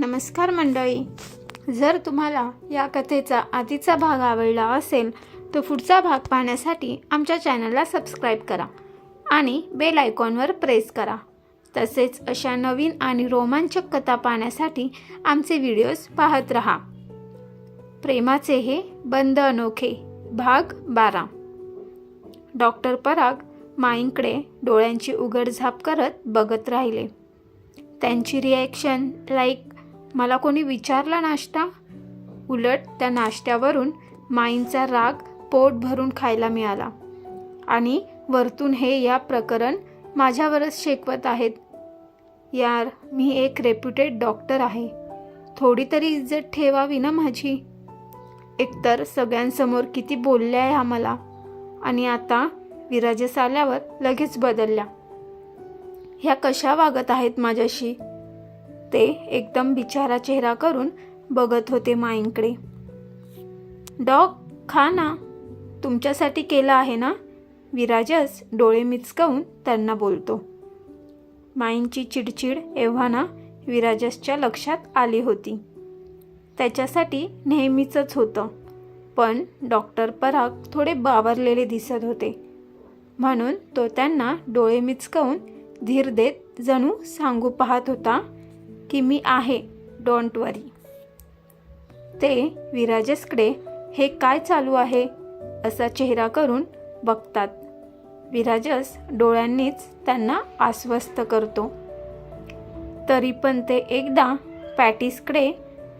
नमस्कार मंडळी. जर तुम्हाला या कथेचा आधीचा भाग आवडला असेल तर पुढचा भाग पाहण्यासाठी आमच्या चॅनलला सबस्क्राईब करा आणि बेल आयकॉनवर प्रेस करा. तसेच अशा नवीन आणि रोमांचक कथा पाहण्यासाठी आमचे व्हिडिओज पाहत रहा. प्रेमाचे हे बंद अनोखे भाग बारा. डॉक्टर पराग माईंकडे डोळ्यांची उघडझाप करत बघत राहिले. त्यांची रिॲक्शन लाईक मला कोणी विचारला नाश्ता? उलट त्या नाश्त्यावरून माईंचा राग पोट भरून खायला मिळाला. आणि वरतून हे या प्रकरण माझ्यावरच शेकवत आहेत. यार मी एक रेप्युटेड डॉक्टर आहे. थोडी तरी इज्जत ठेवावी ना माझी? एकतर सगळ्यांसमोर किती बोलल्या आहे मला. आणि आता विराजस आल्यावर लगेच बदलल्या. ह्या कशा वागत आहेत माझ्याशी? ते एकदम बिचारा चेहरा करून बघत होते माईंकडे. डॉग खा ना. तुमच्यासाठी केलं आहे ना? विराजस डोळे मिचकावून त्यांना बोलतो. माईंची चिडचिड एव्हा ना विराजसच्या लक्षात आली होती. त्याच्यासाठी नेहमीचंच होतं पण डॉक्टर पराग थोडे बावरलेले दिसत होते. म्हणून तो त्यांना डोळे मिचकावून धीर देत जणू सांगू पाहत होता की मी आहे. डोंट वरी ते विराजसकडे हे काय चालू आहे? असा चेहरा करून बघतात. विराजस डोळ्यांनीच त्यांना आश्वस्त करतो. तरी पण ते एकदा पॅटीसकडे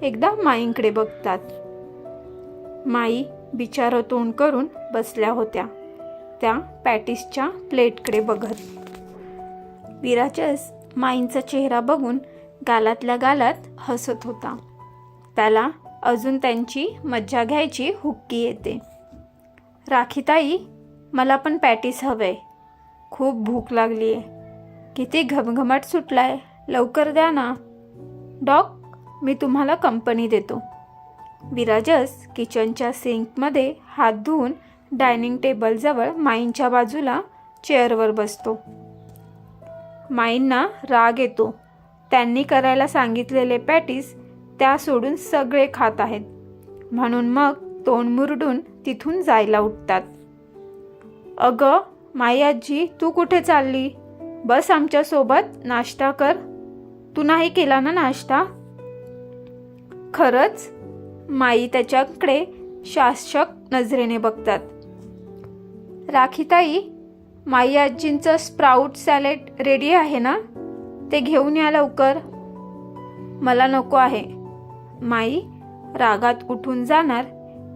एकदा माईंकडे बघतात. माई बिचारं तोंड करून बसल्या होत्या. त्या पॅटीसच्या प्लेटकडे बघत. विराजस माईंचा चेहरा बघून गालातल्या गालात हसत होता. त्याला अजून त्यांची मज्जा घ्यायची हुक्की येते. राखीताई मला पण पॅटीस हवंय. खूप भूक लागली आहे किती घमघमाट सुटलाय. लवकर द्या ना. डॉक मी तुम्हाला कंपनी देतो. विराजस किचनच्या सिंकमध्ये हात धुवून डायनिंग टेबलजवळ माईंच्या बाजूला चेअरवर बसतो. माईंना राग येतो. त्यांनी करायला सांगितलेले पॅटीस त्या सोडून सगळे खात आहेत. म्हणून मग तोंड मुरडून तिथून जायला उठतात. अगं माई आजी तू कुठे चालली? बस आमच्यासोबत नाश्ता कर. तू नाही केला ना नाश्ता? खरंच? माई त्याच्याकडे शासक नजरेने बघतात. राखीताई माई आजींचं स्प्राऊट सॅलेड रेडी आहे ना? ते घेऊन या लवकर. मला नको आहे. माई रागात उठून जाणार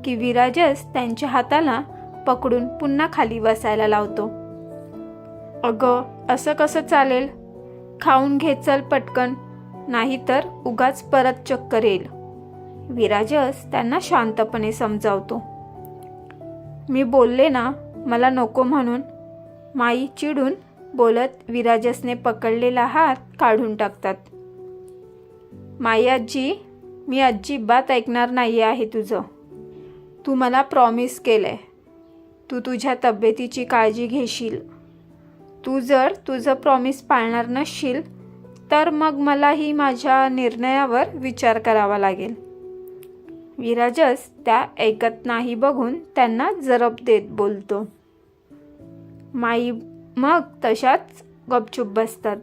की विराजस त्यांच्या हाताला पकडून पुन्हा खाली बसायला लावतो. अगं असं कसं चालेल? खाऊन घे चल पटकन नाहीतर उगाच परत चक्कर येईल. विराजस त्यांना शांतपणे समजावतो. मी बोलले ना मला नको म्हणून. माई चिडून बोलत विराजसने पकडलेला हात काढून टाकतात. माई आजी मी अजिबात ऐकणार नाही आहे तुझं. तू मला प्रॉमिस केलंय. तू तुझ्या तब्येतीची काळजी घेशील. तू जर तुझं प्रॉमिस पाळणार नसशील तर मग मलाही माझ्या निर्णयावर विचार करावा लागेल. विराजस त्या ऐकत नाही बघून त्यांना जरब देत बोलतो. माई मग तशाच गपचूप बसतात.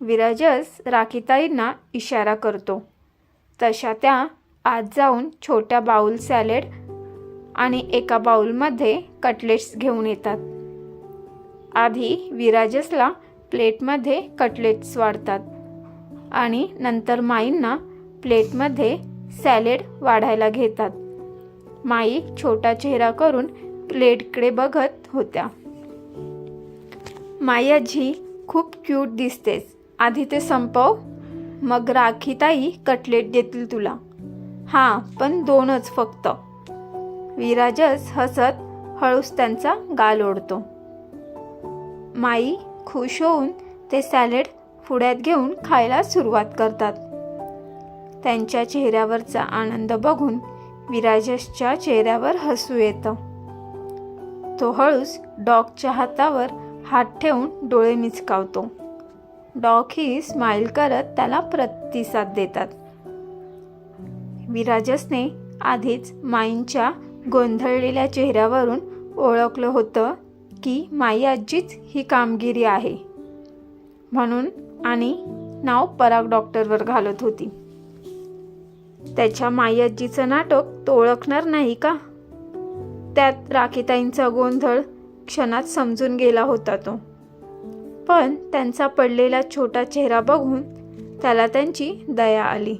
विराजस राखीताईंना इशारा करतो. तशा त्या आत जाऊन छोट्या बाऊल सॅलेड आणि एका बाऊलमध्ये कटलेट्स घेऊन येतात. आधी विराजसला प्लेटमध्ये कटलेट्स वाढतात आणि नंतर माईंना प्लेटमध्ये सॅलेड वाढायला घेतात. माई छोटा चेहरा करून प्लेटकडे बघत होत्या. माई आजी खूप क्यूट दिसतेस. आधी ते संपव मग राखीताई कटलेट देतील तुला. हां पण दोनच फक्त. विराजस हसत हळूस त्यांचा गाल ओढतो. माई खुश होऊन ते सॅलेड फुड्यात घेऊन खायला सुरुवात करतात. त्यांच्या चेहऱ्यावरचा आनंद बघून विराजसच्या चेहऱ्यावर हसू येतं. तो हळूस डॉगच्या हातावर हात ठेवून डोळे मिचकावतो. डॉगही स्माईल करत त्याला प्रतिसाद देतात. विराजसने आधीच माईंच्या गोंधळलेल्या चेहऱ्यावरून ओळखलं होतं की माई आजीच ही कामगिरी आहे. म्हणून आणि नाव पराग डॉक्टरवर घालत होती. त्याच्या माई आजीचं नाटक तो ओळखणार नाही का? त्यात राखीताईंचा गोंधळ क्षणात समजून गेला होता तो. पण त्यांचा पडलेला छोटा चेहरा बघून त्याला त्यांची दया आली.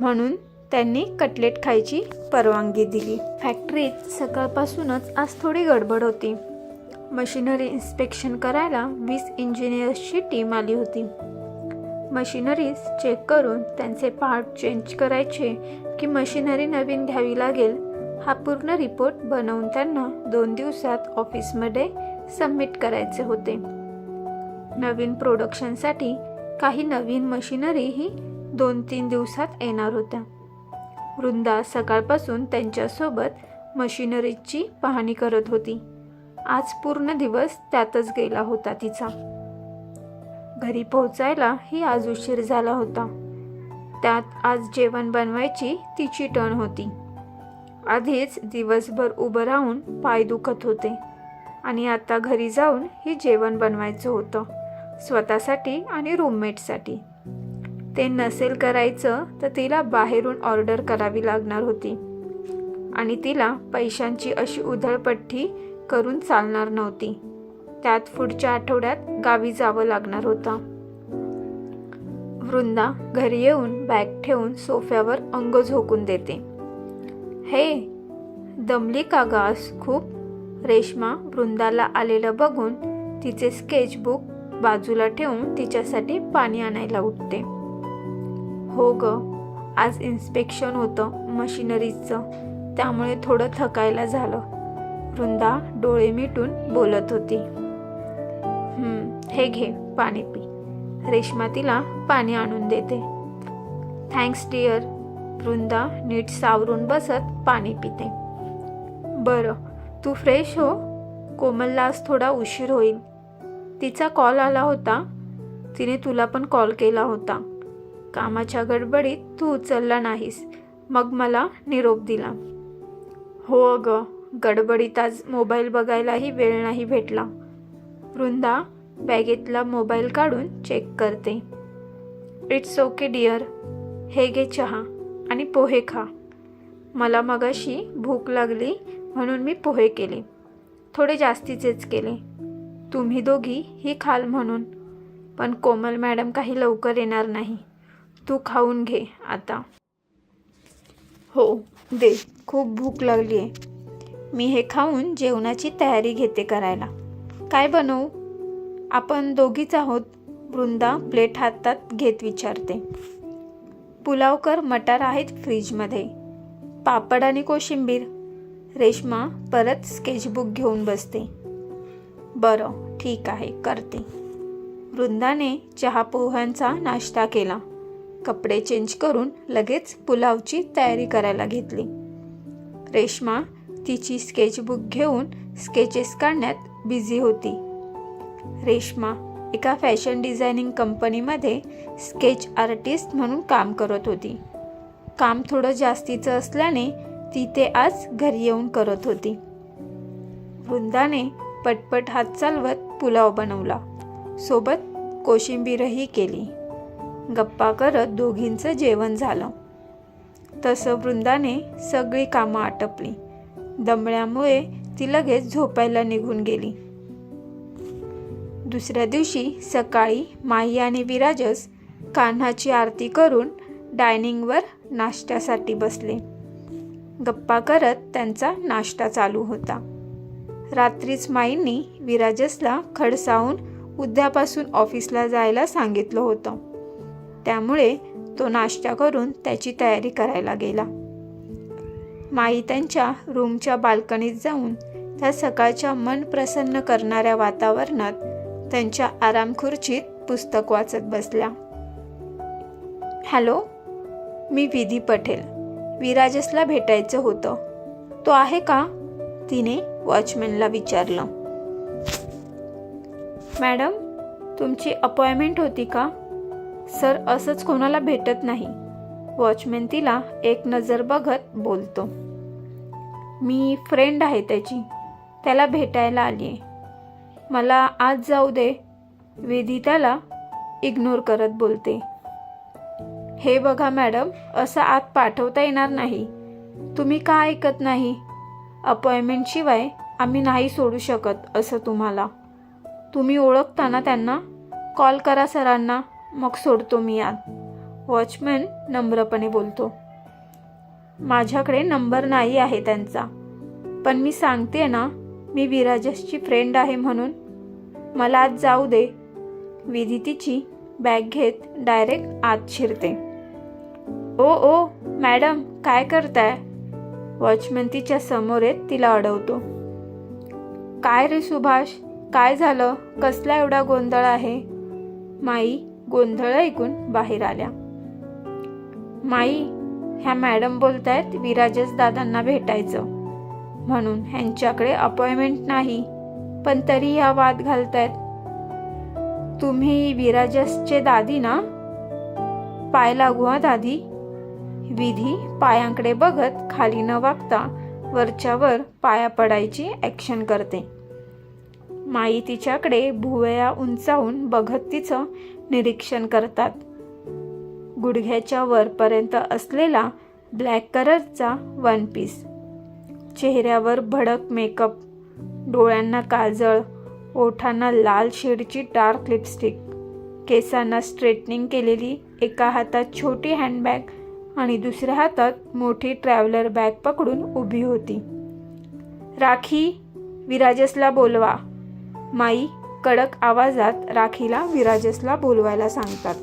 म्हणून त्यांनी कटलेट खायची परवानगी दिली. फॅक्टरीत सकाळपासूनच आज थोडी गडबड होती. मशिनरी इन्स्पेक्शन करायला वीस इंजिनियर्सची टीम आली होती. मशिनरीज चेक करून त्यांचे पार्ट चेंज करायचे की मशिनरी नवीन घ्यावी लागेल हा पूर्ण रिपोर्ट बनवून त्यांना दोन दिवसात ऑफिसमध्ये सबमिट करायचे होते. नवीन प्रोडक्शनसाठी काही नवीन मशिनरीही दोन तीन दिवसात येणार होत्या. वृंदा सकाळपासून त्यांच्यासोबत मशिनरीची पाहणी करत होती. आज पूर्ण दिवस त्यातच गेला होता तिचा. घरी पोहोचायला ही आज उशीर झाला होता. त्यात आज जेवण बनवायची तिची टर्न होती. आधीच दिवसभर उभं राहून पाय दुखत होते. आणि आता घरी जाऊन ही जेवण बनवायचं होतं. स्वतःसाठी आणि रूममेटसाठी ते नसेल करायचं तर तिला बाहेरून ऑर्डर करावी लागणार होती. आणि तिला पैशांची अशी उधळपट्टी करून चालणार नव्हती. त्यात पुढच्या आठवड्यात गावी जावं लागणार होतं. वृंदा घरी येऊन बॅग ठेवून सोफ्यावर अंग झोकून देते. हे दमली का गास खूप रेश्मा वृंदाला आलेलं बघून तिचे स्केचबुक बाजूला ठेवून तिच्यासाठी पाणी आणायला उठते. हो ग आज इन्स्पेक्शन होतं मशिनरीचं त्यामुळे थोडं थकायला झालं. वृंदा डोळे मिटून बोलत होती. हे घे पाणी पी. रेश्मा तिला पाणी आणून देते. थँक्स डिअर वृंदा नीट सावरून बसत पाणी पिते. बरं तू फ्रेश हो? कोमलला आज थोडा उशीर होईल. तिचा कॉल आला होता. तिने तुला पण कॉल केला होता. कामाच्या गडबडीत तू उचलला नाहीस. मग मला निरोप दिला. हो अगं गडबडीत आज मोबाईल बघायलाही वेळ नाही भेटला. वृंदा बॅगेतला मोबाईल काढून चेक करते. इट्स ओके डिअर हे घे चहा. आणि पोहे खा. मला मगाशी भूक लागली म्हणून मी पोहे केले. थोडे जास्तीचेच केले. तुम्ही दोघी ही खाल म्हणून. पण कोमल मॅडम काही लवकर येणार नाही. तू खाऊन घे आता. हो दे. खूप भूक लागली आहे. मी हे खाऊन जेवणाची तयारी घेते करायला. काय बनवू? आपण दोघीच आहोत. वृंदा प्लेट हातात घेत विचारते. पुलाव कर मटार आहेत फ्रीजमध्ये. पापड आणि कोशिंबीर. रेश्मा परत स्केचबुक घेऊन बसते. बरं ठीक आहे करते. वृंदाने चहा पोह्यांचा नाश्ता केला. कपडे चेंज करून लगेच पुलावची तयारी करायला घेतली. रेश्मा तिची स्केचबुक घेऊन स्केचेस काढण्यात बिझी होती. रेश्मा एका फॅशन डिझायनिंग कंपनीमध्ये स्केच आर्टिस्ट म्हणून काम करत होती. काम थोडं जास्तीचं असल्याने ती ते आज घरी येऊन करत होती. वृंदाने पटपट हात चालवत पुलाव बनवला. सोबत कोशिंबीरही केली. गप्पा करत दोघींचं जेवण झालं. तसं वृंदाने सगळी कामं आटपली. दमळ्यामुळे ती लगेच झोपायला निघून गेली. दुसऱ्या दिवशी सकाळी माही आणि विराजस कान्हाची आरती करून डायनिंगवर नाश्त्यासाठी बसले. गप्पा करत त्यांचा नाश्ता चालू होता. रात्रीच माईंनी विराजसला खडसावून उद्यापासून ऑफिसला जायला सांगितलं होतं. त्यामुळे तो नाश्ता करून त्याची तयारी करायला गेला. माई त्यांच्या रूमच्या बाल्कनीत जाऊन त्या सकाळच्या मन प्रसन्न करणाऱ्या वातावरणात त्यांच्या आराम खुर्चीत पुस्तक वाचत बसल्या. हॅलो मी विधी पटेल. विराजसला भेटायचं होतं. तो आहे का? तिने वॉचमॅनला विचारलं. मॅडम तुमची अपॉइंटमेंट होती का? सर असंच कोणाला भेटत नाही. वॉचमॅन तिला एक नजर बघत बोलतो. मी फ्रेंड आहे त्याची. त्याला भेटायला आली आहे मला आज जाऊ दे. वेदिताला इग्नोर करत बोलते. हे बघा मॅडम असं आत पाठवता येणार नाही. तुम्ही का ऐकत नाही? अपॉइंटमेंटशिवाय आम्ही नाही सोडू शकत असं तुम्हाला. तुम्ही ओळखताना त्यांना कॉल करा सरांना मग सोडतो मी आत वॉचमॅन नम्रपणे बोलतो. माझ्याकडे नंबर नाही आहे त्यांचा. पण मी सांगते ना मी विराजसची फ्रेंड आहे म्हणून. मला आज जाऊ दे. विधी तिची बॅग घेत डायरेक्ट आत शिरते. ओ ओ मॅडम काय करताय? वॉचमन तिच्या समोर येत तिला अडवतो. काय रे सुभाष? काय झालं? कसला एवढा गोंधळ आहे? माई गोंधळ ऐकून बाहेर आल्या. माई ह्या मॅडम बोलतायत विराजस दादांना भेटायचं. म्हणून ह्यांच्याकडे अपॉइंटमेंट नाही. पण तरी ह्या वाद घालतायत. तुम्ही विराजसचे दादी ना? पाय लागू हा दादी. विधी पायांकडे बघत खाली न वागता वरच्यावर पाया पडायची ॲक्शन करते. माई तिच्याकडे भुवया उंचावून बघत तिचं निरीक्षण करतात. गुडघ्याच्या वरपर्यंत असलेला ब्लॅक कलरचा वन पीस चेहऱ्यावर भडक मेकअप डोळ्यांना काजळ ओठांना लाल शेडची डार्क लिपस्टिक केसांना स्ट्रेटनिंग केलेली एका हातात छोटी हँडबॅग आणि दुसऱ्या हातात मोठी ट्रॅव्हलर बॅग पकडून उभी होती. राखी विराजसला बोलवा. माई कडक आवाजात राखीला विराजसला बोलवायला सांगतात.